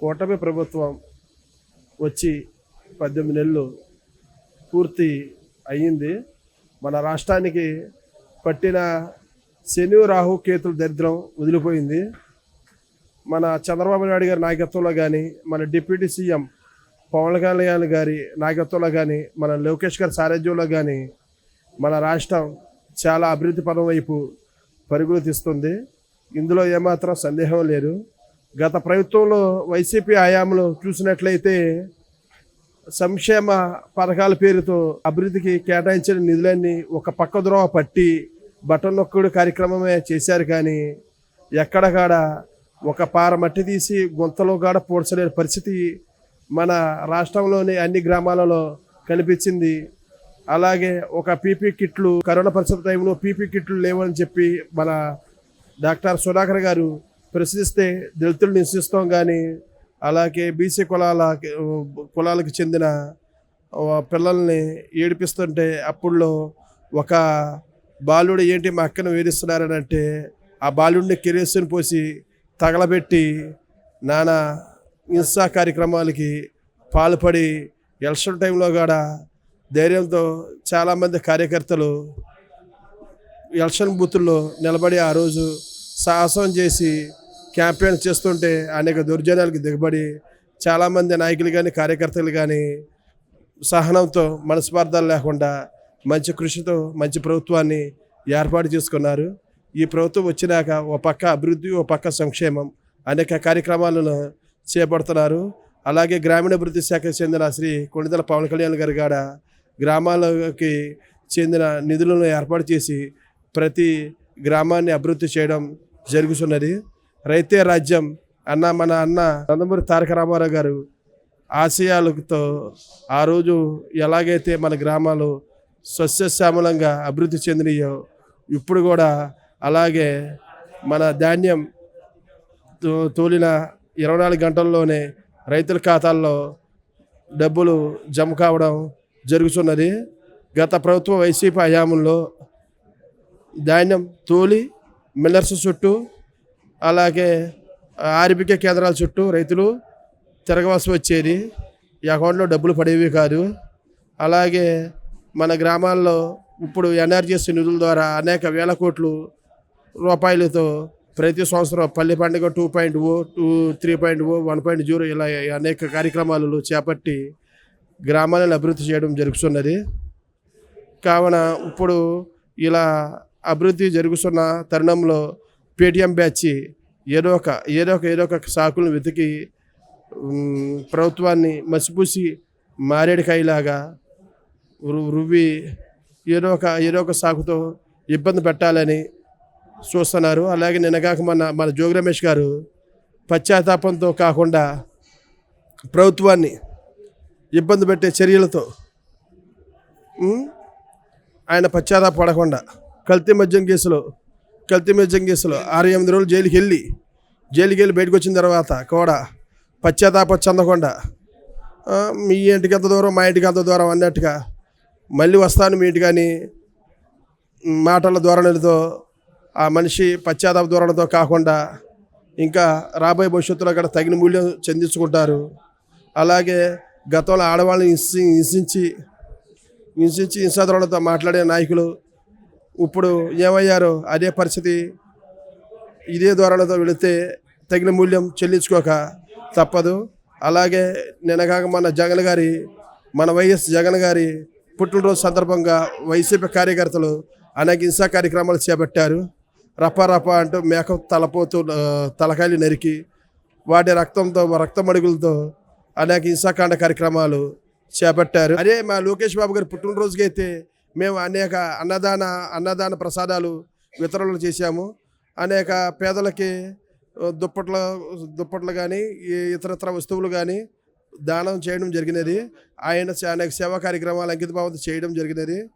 కూటమి ప్రభుత్వం వచ్చి పద్దెనిమిది నెలలు పూర్తి అయ్యింది. మన రాష్ట్రానికి పట్టిన శని రాహు కేతుల దరిద్రం వదిలిపోయింది. మన చంద్రబాబు నాయుడు గారి నాయకత్వంలో కానీ మన డిప్యూటీ సీఎం పవన్ కళ్యాణ్ గారి నాయకత్వంలో కానీ మన లోకేష్ గారి సారథ్యంలో కానీ మన రాష్ట్రం చాలా అభివృద్ధి పదం వైపు పరుగులు తీస్తుంది. ఇందులో ఏమాత్రం సందేహం లేదు. గత ప్రభుత్వంలో వైసీపీ హయాంలో చూసినట్లయితే సంక్షేమ పథకాల పేరుతో అభివృద్ధికి కేటాయించిన నిధులన్నీ ఒక పక్క ద్రోవ పట్టి బటన్ నొక్కుడు కార్యక్రమమే చేశారు కానీ ఎక్కడకాడ ఒక పార మట్టి తీసి గుంతలో గాడ పూడ్చలేని పరిస్థితి మన రాష్ట్రంలోని అన్ని గ్రామాలలో కనిపించింది. అలాగే ఒక పీపీ కిట్లు కరోనా పరిస్థితి టైంలో పీపీ కిట్లు లేవని చెప్పి మన డాక్టర్ సుధాకర్ గారు ప్రశ్నిస్తే దళితులు నిశ్చిస్తాం కానీ అలాగే బీసీ కులాల కులాలకు చెందిన పిల్లల్ని ఏడిపిస్తుంటే అప్పుడులో ఒక బాలుడు ఏంటి మా అక్కను వేధిస్తున్నారని అంటే ఆ బాలుడిని కెరేసుని పోసి తగలబెట్టి నానా హింసా కార్యక్రమాలకి పాల్పడి ఎలక్షన్ టైంలో కూడా ధైర్యంతో చాలామంది కార్యకర్తలు ఎలక్షన్ బూతుల్లో నిలబడి ఆ రోజు సాహసం చేసి క్యాంపెయిన్ చేస్తుంటే అనేక దుర్జనాలకు దిగబడి చాలామంది నాయకులు కానీ కార్యకర్తలు కానీ సహనంతో మనస్పార్థాలు లేకుండా మంచి కృషితో మంచి ప్రభుత్వాన్ని ఏర్పాటు చేసుకున్నారు. ఈ ప్రభుత్వం వచ్చినాక ఓ పక్క అభివృద్ధి ఓ పక్క సంక్షేమం అనేక కార్యక్రమాలను చేపడుతున్నారు. అలాగే గ్రామీణాభివృద్ధి శాఖకు చెందిన శ్రీ కొండదల పవన్ కళ్యాణ్ గారి గాడ గ్రామాలకి చెందిన నిధులను ఏర్పాటు చేసి ప్రతి గ్రామాన్ని అభివృద్ధి చేయడం జరుగుతున్నది. రైతే రాజ్యం అన్న మన అన్న నందమూరి తారక రామారావు గారు ఆశయాలతో ఆ రోజు ఎలాగైతే మన గ్రామాలు సస్యశ్యామలంగా అభివృద్ధి చెందినయో ఇప్పుడు కూడా అలాగే మన ధాన్యం తో- తోలిన ఇరవై నాలుగు గంటల్లోనే రైతుల ఖాతాల్లో డబ్బులు జమ కావడం జరుగుతున్నది. గత ప్రభుత్వ వైసీపీ హయాంలో ధాన్యం తోలి మిల్లర్స్ చుట్టూ అలాగే ఆర్బికే కేంద్రాల చుట్టూ రైతులు తిరగవలసి వచ్చేది. ఈ అకౌంట్లో డబ్బులు పడేవి కాదు. అలాగే మన గ్రామాల్లో ఇప్పుడు ఎన్ఆర్జీఎస్ నిధుల ద్వారా అనేక వేల కోట్లు రూపాయలతో ప్రతి సంవత్సరం Palle Panduga two point O two three point O one point zero ఇలా అనేక కార్యక్రమాలు చేపట్టి గ్రామాలను అభివృద్ధి చేయడం జరుగుతున్నది. కావున ఇప్పుడు ఇలా అభివృద్ధి జరుగుతున్న తరుణంలో పేటిఎం బ్యాచ్ ఏదో ఒక ఏదో ఒక ఏదో ఒక సాకులను వెతికి ప్రభుత్వాన్ని మసిపూసి మారేడుకాయలాగా రువ్వి ఏదో ఒక ఏదో ఒక సాకుతో ఇబ్బంది పెట్టాలని చూస్తున్నారు. అలాగే నిన్నగాక మన మన జోగి రమేష్ గారు పశ్చాత్తాపంతో కాకుండా ప్రభుత్వాన్ని ఇబ్బంది పెట్టే చర్యలతో ఆయన పశ్చాత్తాప పడకుండా కల్తీ మద్యం కేసులో కల్తీ మీద కేసులో ఆరు ఎనిమిది రోజులు జైలుకి వెళ్ళి జైలుకి వెళ్ళి బయటకు వచ్చిన తర్వాత కూడా పశ్చాత్తాప చెందకుండా మీ ఇంటికి ఎంత దూరం మా ఇంటికి ఎంత దూరం అన్నట్టుగా మళ్ళీ వస్తాను మీ ఇంటి కానీ మాటల ధోరణులతో ఆ మనిషి పశ్చాత్తాప ధోరణితో కాకుండా ఇంకా రాబోయే భవిష్యత్తులో అక్కడ తగిన మూల్యం చెందించుకుంటారు. అలాగే గతంలో ఆడవాళ్ళని హింసించి హింసించి హింసాధోరణితో మాట్లాడే నాయకులు ఇప్పుడు ఏమయ్యారో అదే పరిస్థితి ఇదే ద్వారాలతో వెళితే తగిన మూల్యం చెల్లించుకోక తప్పదు. అలాగే నినగాక మన జగన్ గారి మన వైఎస్ జగన్ గారి పుట్టినరోజు సందర్భంగా వైసీపీ కార్యకర్తలు అనేక హింసా కార్యక్రమాలు చేపట్టారు. రప అంటూ మేక తలపోతూ తలకాయలు నరికి వాటి రక్తంతో రక్తం అడుగులతో అనేక హింసాకాండ కార్యక్రమాలు చేపట్టారు. అదే మా లోకేష్ బాబు గారి పుట్టినరోజుకి అయితే మేము అనేక అన్నదాన అన్నదాన ప్రసాదాలు వితరణలు చేశాము. అనేక పేదలకి దుప్పట్ల దుప్పట్లు దుప్పట్లు కానీ ఇతరత్ర వస్తువులు కానీ దానం చేయడం జరిగినది. ఆయన అనేక సేవా కార్యక్రమాలు అంకితభావంతో చేయడం జరిగినది.